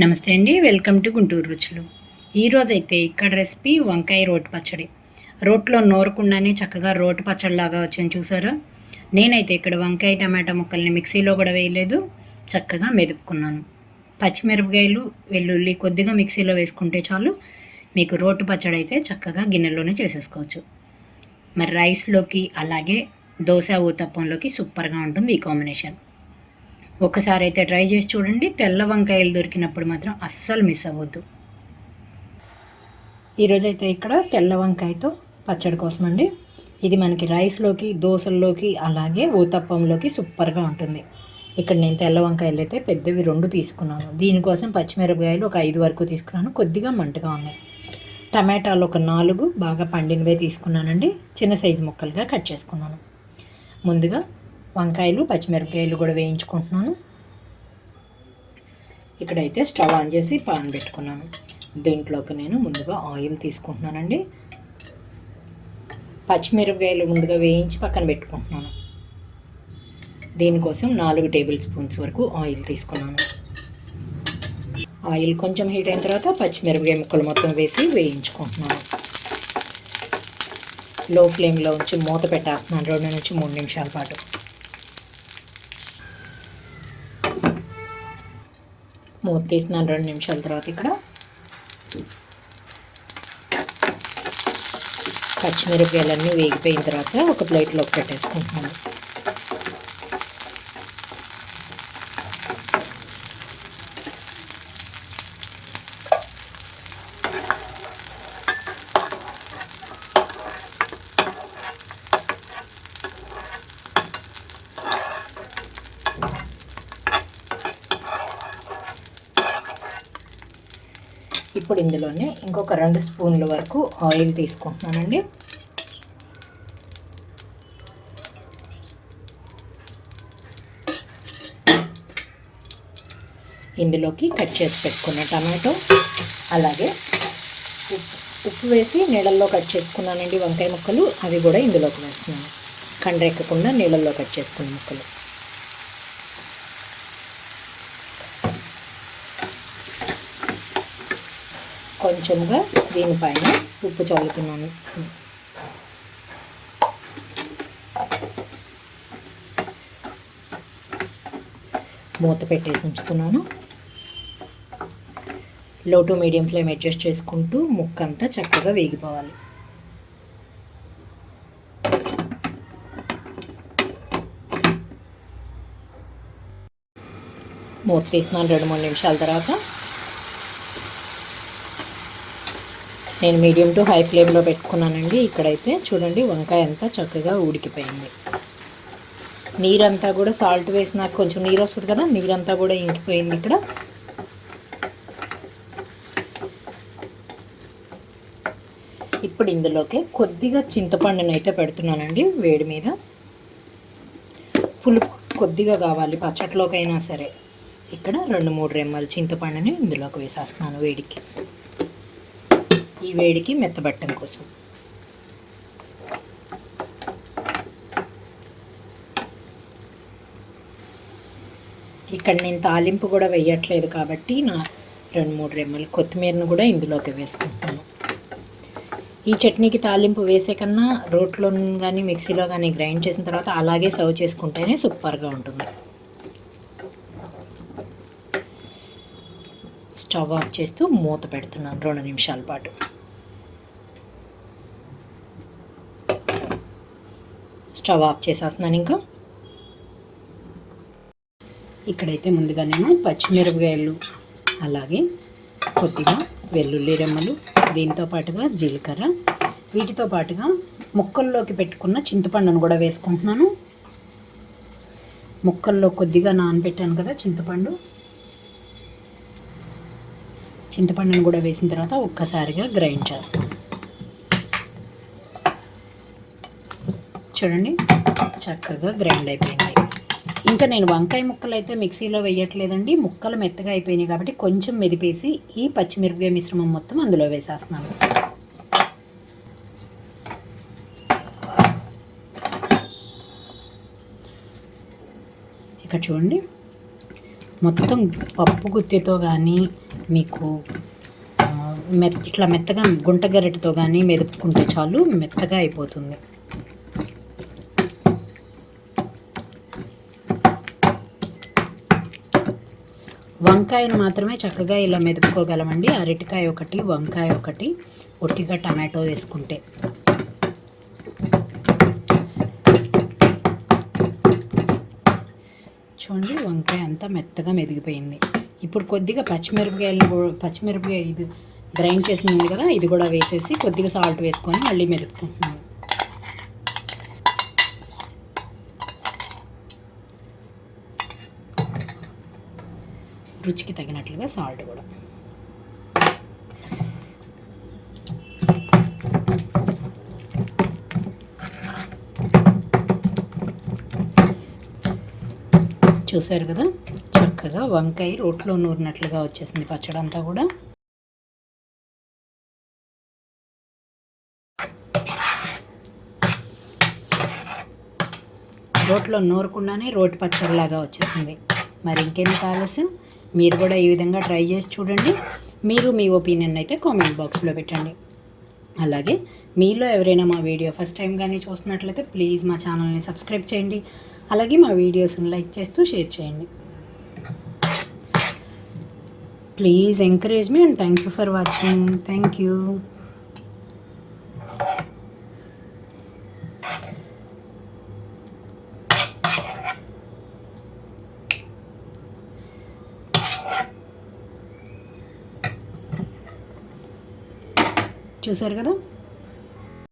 నమస్తే అండి welcome to Guntur రుచులు. ఈరోజైతే ఇక్కడ రెసిపీ వంకాయ రోటి పచ్చడి. రోట్లో నోరకుండానే చక్కగా రోటి పచ్చడిలాగా వచ్చింది చూసారా? నేనైతే ఇక్కడ వంకాయ టమాటా ముక్కల్ని మిక్సీలో కూడా వేయలేదు చక్కగా మెదుపుకున్నాను. పచ్చిమిరపకాయలు వెల్లుల్లి కొద్దిగా మిక్సీలో వేసుకుంటే చాలు మీకు రోటి పచ్చడి అయితే చక్కగా గిన్నెలోనే చేసేసుకోవచ్చు. మరి రైస్లోకి అలాగే దోశ ఊతప్పంలోకి సూపర్గా ఉంటుంది ఈ కాంబినేషన్. ఒకసారి అయితే ట్రై చేసి చూడండి. తెల్ల వంకాయలు దొరికినప్పుడు మాత్రం అస్సలు మిస్ అవ్వద్దు. ఈరోజైతే ఇక్కడ తెల్ల వంకాయతో పచ్చడి కోసం అండి ఇది మనకి రైస్లోకి దోశల్లోకి అలాగే ఊతప్పంలోకి సూపర్గా ఉంటుంది. ఇక్కడ నేను తెల్ల వంకాయలు అయితే పెద్దవి రెండు తీసుకున్నాను. దీనికోసం పచ్చిమిరపకాయలు ఒక ఐదు వరకు తీసుకున్నాను. కొద్దిగా మంటగా ఉన్నాయి. టమాటాలు ఒక నాలుగు బాగా పండినవే తీసుకున్నానండి. చిన్న సైజు ముక్కలుగా కట్ చేసుకున్నాను. ముందుగా వంకాయలు పచ్చిమిరపకాయలు కూడా వేయించుకుంటున్నాను. ఇక్కడైతే స్టవ్ ఆన్ చేసి పాన్ పెట్టుకున్నాను. దీంట్లోకి నేను ముందుగా ఆయిల్ తీసుకుంటున్నానండి. పచ్చిమిరపకాయలు ముందుగా వేయించి పక్కన పెట్టుకుంటున్నాను. దీనికోసం నాలుగు టేబుల్ స్పూన్స్ వరకు ఆయిల్ తీసుకున్నాను. ఆయిల్ కొంచెం హీట్ అయిన తర్వాత పచ్చిమిరపకాయ ముక్కలు మొత్తం వేసి వేయించుకుంటున్నాను. లో ఫ్లేమ్లో ఉంచి మూత పెట్టేస్తున్నాను. రెండు నుంచి మూడు నిమిషాల పాటు. మూత తీసినాను రెండు నిమిషాల తర్వాత ఇక్కడ. పచ్చిమిరపకాయలన్నీ వేగిపోయిన తర్వాత ఒక ప్లేట్లోకి పెట్టేసుకుంటున్నాను. ఇప్పుడు ఇందులోనే ఇంకొక రెండు స్పూన్ల వరకు ఆయిల్ తీసుకుంటున్నానండి. ఇందులోకి కట్ చేసి పెట్టుకున్న టమాటో అలాగే ఉప్పు ఉప్పు వేసి నీళ్ళల్లో కట్ చేసుకున్నానండి వంకాయ ముక్కలు. అవి కూడా ఇందులోకి వేస్తున్నాను. కండ్రెక్కకుండా నీళ్ళల్లో కట్ చేసుకున్న ముక్కలు. కొంచెంగా దీనిపైన ఉప్పు చల్లుతున్నాను. మూత పెట్టేసి ఉంచుతున్నాను. లో టు మీడియం ఫ్లేమ్ అడ్జస్ట్ చేసుకుంటూ ముక్క అంతా చక్కగా వేగిపోవాలి. మూత తీసినాను రెండు మూడు నిమిషాల తర్వాత నేను మీడియం టు హై ఫ్లేమ్లో పెట్టుకున్నానండి. ఇక్కడైతే చూడండి వంకాయ అంతా చక్కగా ఉడికిపోయింది. నీరంతా కూడా సాల్ట్ వేసినాక కొంచెం నీరు వస్తుంది కదా నీరంతా కూడా ఇంకిపోయింది ఇక్కడ. ఇప్పుడు ఇందులోకి కొద్దిగా చింతపండును అయితే పెడుతున్నానండి వేడి మీద. పులుపు కొద్దిగా కావాలి పచ్చట్లోకైనా సరే. ఇక్కడ రెండు మూడు రెమ్మలు చింతపండుని ఇందులోకి వేసేస్తున్నాను వేడికి. వేడికి మెత్తబట్టం కోసం. ఇక్కడ నేను తాలింపు కూడా వేయట్లేదు కాబట్టి నా రెండు మూడు రెమ్మలు కొత్తిమీరను కూడా ఇందులోకి వేసుకుంటాను ఈ చట్నీకి తాలింపు వేసే కన్నా రోట్లో కానీ మిక్సీలో కానీ గ్రైండ్ చేసిన తర్వాత అలాగే సర్వ్ చేసుకుంటేనే సూపర్గా ఉంటుంది. స్టవ్ ఆఫ్ చేస్తూ మూత పెడుతున్నాను రెండు నిమిషాల పాటు. స్టవ్ ఆఫ్ చేసేస్తున్నాను ఇంకా. ఇక్కడైతే ముందుగా నేను పచ్చిమిరపకాయలు అలాగే కొద్దిగా వెల్లుల్లి రెమ్మలు దీంతో పాటుగా జీలకర్ర వీటితో పాటుగా ముక్కల్లోకి పెట్టుకున్న చింతపండును కూడా వేసుకుంటున్నాను. ముక్కల్లో కొద్దిగా నానబెట్టాను కదా చింతపండు. చింతపండును కూడా వేసిన తర్వాత ఒక్కసారిగా గ్రైండ్ చేస్తాం చూడండి. చక్కగా గ్రైండ్ అయిపోయింది ఇంకా నేను వంకాయ ముక్కలు అయితే మిక్సీలో వేయట్లేదండి. ముక్కలు మెత్తగా అయిపోయినాయి కాబట్టి కొంచెం మెదిపేసి ఈ పచ్చిమిరపకాయ మిశ్రమం మొత్తం అందులో వేసేస్తున్నాను. ఇక్కడ చూడండి. మొత్తం పప్పు గుత్తితో కానీ మీకు ఆ, మెత్ ఇట్లా మెత్తగా గుంట గరిటతో కానీ మెదుపుకుంటే చాలు మెత్తగా అయిపోతుంది. వంకాయను మాత్రమే చక్కగా ఇలా మెదుపుకోగలమండి. అరటికాయ ఒకటి వంకాయ ఒకటి ఒట్టిగా టమాటో వేసుకుంటే. చూడండి వంకాయ అంతా మెత్తగా మెదిగిపోయింది. ఇప్పుడు కొద్దిగా పచ్చిమిరపకాయలు పచ్చిమిరపకాయ ఇది గ్రైండ్ చేసింది ఉంది కదా ఇది కూడా వేసేసి కొద్దిగా సాల్ట్ వేసుకొని మళ్ళీ మెదుపుకుంటున్నాను. రుచికి తగినట్లుగా సాల్ట్ కూడా. చూశారు కదా? చక్కగా వంకాయ రోట్లో నూరినట్లుగా వచ్చేసింది పచ్చడి అంతా కూడా. రోట్లో నూరకుండానే రోటి పచ్చడిలాగా వచ్చేసింది. మరి ఇంకేం ఆలస్యం? మీరు కూడా ఈ విధంగా ట్రై చేసి చూడండి. మీరు మీ ఒపీనియన్ అయితే కామెంట్ బాక్స్లో పెట్టండి. అలాగే మీలో ఎవరైనా మా వీడియో ఫస్ట్ టైం కానీ చూస్తున్నట్లయితే ప్లీజ్ మా ఛానల్ని సబ్స్క్రైబ్ చేయండి. అలాగే మా వీడియోస్ని లైక్ చేస్తూ షేర్ చేయండి. Please encourage me and thank you for watching. Thank you. చూసారు కదా?